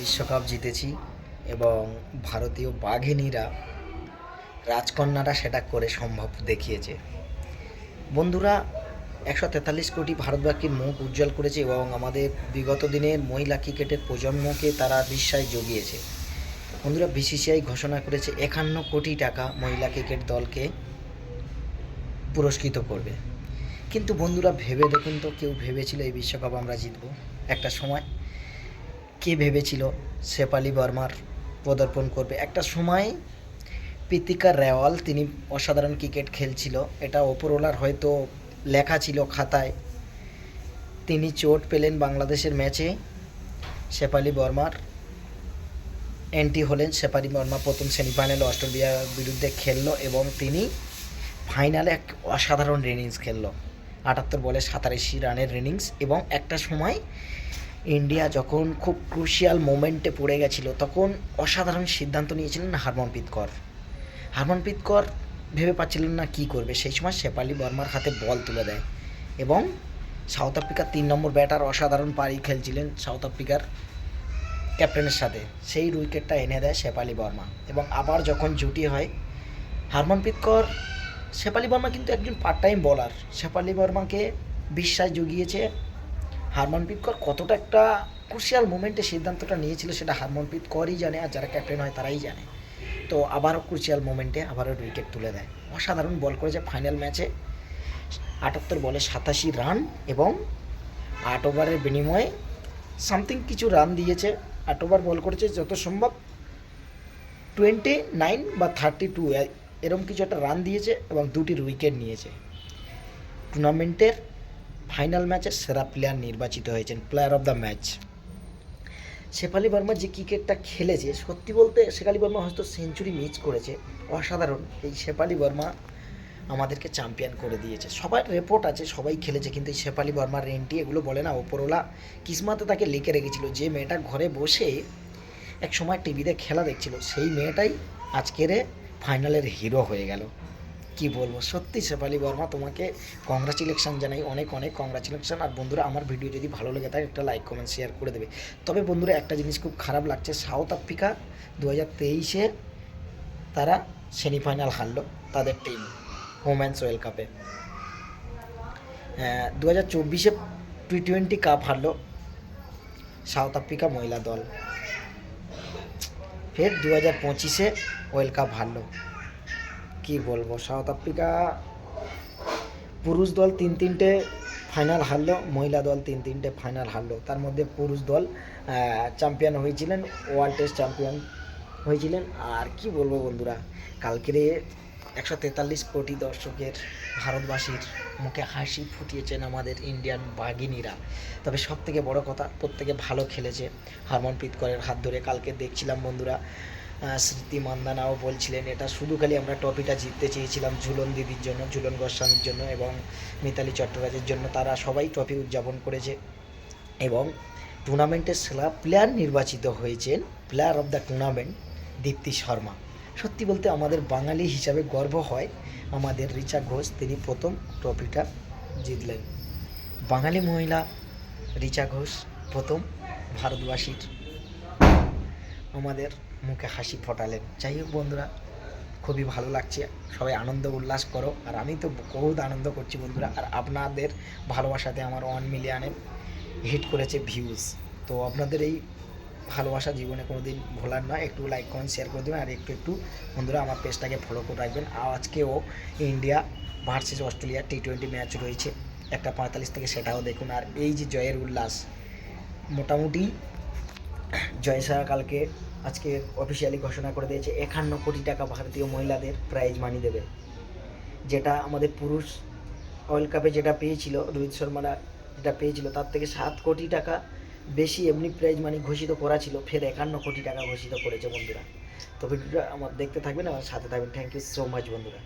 বিশ্বকাপ জিতেছি এবং ভারতীয় বাঘিনীরা রাজকন্যারা সেটা করে সম্ভব দেখিয়েছে। বন্ধুরা, একশো তেতাল্লিশ কোটি ভারতবাসীর মুখ উজ্জ্বল করেছে এবং আমাদের বিগত দিনের মহিলা ক্রিকেটের প্রজন্মকে তারা বিশ্বাস জগিয়েছে। বন্ধুরা, বিসিসিআই ঘোষণা করেছে একান্ন কোটি টাকা মহিলা ক্রিকেট দলকে পুরস্কৃত করবে। কিন্তু বন্ধুরা, ভেবে দেখুন তো, কেউ ভেবেছিল এই বিশ্বকাপ আমরা জিতবো? একটা সময় কে ভেবেছিল শেফালি বর্মার পদার্পণ করবে? একটা সময় প্রীতিকা রেওয়াল, তিনি অসাধারণ ক্রিকেট খেলছিল। এটা ওপরওয়ালার হয়তো লেখা ছিল খাতায়। তিনি চোট পেলেন বাংলাদেশের ম্যাচে। শেফালি বর্মার এন্ট্রি হলেন। শেফালি বর্মা প্রথম সেমিফাইনালে অস্ট্রেলিয়ার বিরুদ্ধে খেললো এবং তিনি ফাইনালে এক অসাধারণ ইনিংস খেললো। আটাত্তর বলে সাতাশি রানের ইনিংস এবং একটা সময় ইন্ডিয়া যখন খুব ক্রুশিয়াল মোমেন্টে পড়ে গেছিল, তখন অসাধারণ সিদ্ধান্ত নিয়েছিলেন হারমনপ্রীত কর। হারমনপ্রীত কর ভেবে পাচ্ছিলেন না কী করবে। সেই সময় শেফালি বর্মার হাতে বল তুলে দেয় এবং সাউথ আফ্রিকার তিন নম্বর ব্যাটার অসাধারণ পারি খেলছিলেন সাউথ আফ্রিকার ক্যাপ্টেনের সাথে। সেই উইকেটটা এনে দেয় শেফালি বর্মা এবং আবার যখন জুটি হয়, হারমনপ্রীত কর, শেফালি বর্মা কিন্তু একজন পার্ট টাইম বলার শেফালি বর্মাকে বিশ্বাস জুগিয়েছে হারমনপ্রীত কর কতটা একটা ক্রুশিয়াল মোমেন্টে সিদ্ধান্তটা নিয়েছিল সেটা হারমনপ্রীত করই জানে আর যারা ক্যাপ্টেন হয় তারাই জানে। তো আবারও ক্রুশিয়াল মোমেন্টে আবারও উইকেট তুলে দেয়। অসাধারণ বল করেছে ফাইনাল ম্যাচে আটাত্তর বলে সাতাশি রান এবং আট ওভারের বিনিময়ে সামথিং কিছু রান দিয়েছে। আট ওভার বল করেছে যত সম্ভব। টোয়েন্টি নাইন বা থার্টি টু এরকম কিছু একটা রান দিয়েছে এবং দুটি উইকেট নিয়েছে। টুর্নামেন্টের ফাইনাল ম্যাচে সেরা প্লেয়ার নির্বাচিত হয়েছেন player of the match Shafali Verma যে ক্রিকেটটা খেলেছে, সত্যি বলতে শেফালি বর্মা হয়তো সেঞ্চুরি মিস করেছে। অসাধারণ, এই শেফালি বর্মা আমাদেরকে চ্যাম্পিয়ন করে দিয়েছে। সবার রিপোর্ট আছে, সবাই খেলেছে, কিন্তু এই শেফালি বর্মার রেন্টি এগুলো বলে না, ওপরওয়ালা কিসমাতে তাকে লিখে রেখেছিল। যে মেয়েটা ঘরে বসে এক সময় টিভিতে খেলা দেখছিল, সেই মেয়েটাই আজকের ফাইনালের হিরো হয়ে গেল। কি বলব? সত্যি শেফালি বর্মা, তোমাকে কংগ্রাচুলেশন জানাই। অনেক অনেক কংগ্রাচুলেশন আর বন্ধুরা, আমার ভিডিও যদি ভালো লেগে থাকে, একটা লাইক কমেন্ট শেয়ার করে দেবে। তবে বন্ধুরা, একটা জিনিস খুব খারাপ লাগছে। সাউথ আফ্রিকা দু হাজার তেইশে তারা সেমিফাইনাল হারলো তাদের টিম ওমেন্স ওয়ার্ল্ড কাপে দু হাজার চব্বিশে টি টোয়েন্টি কাপ হারলো সাউথ আফ্রিকা মহিলা দল। ফের দু হাজার পঁচিশে ওয়ার্ল্ড কাপ হারলো। কি বলব? সাউথ আফ্রিকা, পুরুষ দল তিন তিনটে ফাইনাল হারলো, মহিলা দল তিন তিনটে ফাইনাল হারলো। তার মধ্যে পুরুষ দল চ্যাম্পিয়ন হয়েছিলেন ওয়ার্ল্ড টেস্ট চ্যাম্পিয়ন হয়েছিলেন। আর কি বলব বন্ধুরা, কালকের একশো তেতাল্লিশ কোটি দর্শকের ভারতবাসীর মুখে হাসি ফুটিয়েছেন আমাদের ইন্ডিয়ান বাঘিনীরা। তবে সব থেকে বড় কথা, প্রত্যেকে ভালো খেলেছে। হারমনপ্রীত করের হাত ধরে কালকে দেখছিলাম বন্ধুরা স্মৃতি মান্দানাও বলছিলেন, এটা শুধু খালি আমরা ট্রফিটা জিততে চেয়েছিলাম ঝুলন দিদির জন্য, ঝুলন গোস্বামীর জন্য এবং মিতালি চট্টরাজের জন্য। তারা সবাই ট্রফি উদযাপন করেছে এবং টুর্নামেন্টের সেরা প্লেয়ার নির্বাচিত হয়েছেন, player of the tournament Deepti Sharma. সত্যি বলতে আমাদের বাঙালি হিসাবে গর্ব হয় আমাদের রিচা ঘোষ, তিনি প্রথম ট্রফিটা জিতলেন। বাঙালি মহিলা রিচা ঘোষ প্রথম ভারতবাসীর আমাদের মুখে হাসি ফোটালেন। যাই হোক বন্ধুরা, খুবই ভালো লাগছে। সবাই আনন্দ উল্লাস করো। আর আমি তো বহুত আনন্দ করছি বন্ধুরা। আর আপনাদের ভালোবাসাতে আমার ওয়ান মিলিয়নে হিট করেছে ভিউজ তো আপনাদের এই ভালোবাসা জীবনে কোনো দিন ভোলার নয়। একটু লাইক কমেন্ট শেয়ার করে দেবেন। আর একটু একটু বন্ধুরা আমার পেজটাকে ফলো করে রাখবেন। আজকেও India versus Australia T twenty match রয়েছে। একটা পঁয়তাল্লিশ থেকে সেটাও দেখুন। আর এই যে জয়ের উল্লাস, মোটামুটি জয় সাহা কালকে আজকে অফিসিয়ালি ঘোষণা করে দিয়েছে, একান্ন কোটি টাকা ভারতীয় মহিলাদের প্রাইজ মানি দেবে। যেটা আমাদের পুরুষ ওয়ার্ল্ড কাপে যেটা পেয়েছিল, রোহিত শর্মারা যেটা পেয়েছিল, তার থেকে সাত কোটি টাকা বেশি এমনি প্রাইজ মানি ঘোষিত করা ছিল, ফের একান্ন কোটি টাকা ঘোষিত করেছে বন্ধুরা। তো ভিডিওটা আমার দেখতে থাকবেন, আমার সাথে থাকবেন। থ্যাংক ইউ সো মাচ বন্ধুরা।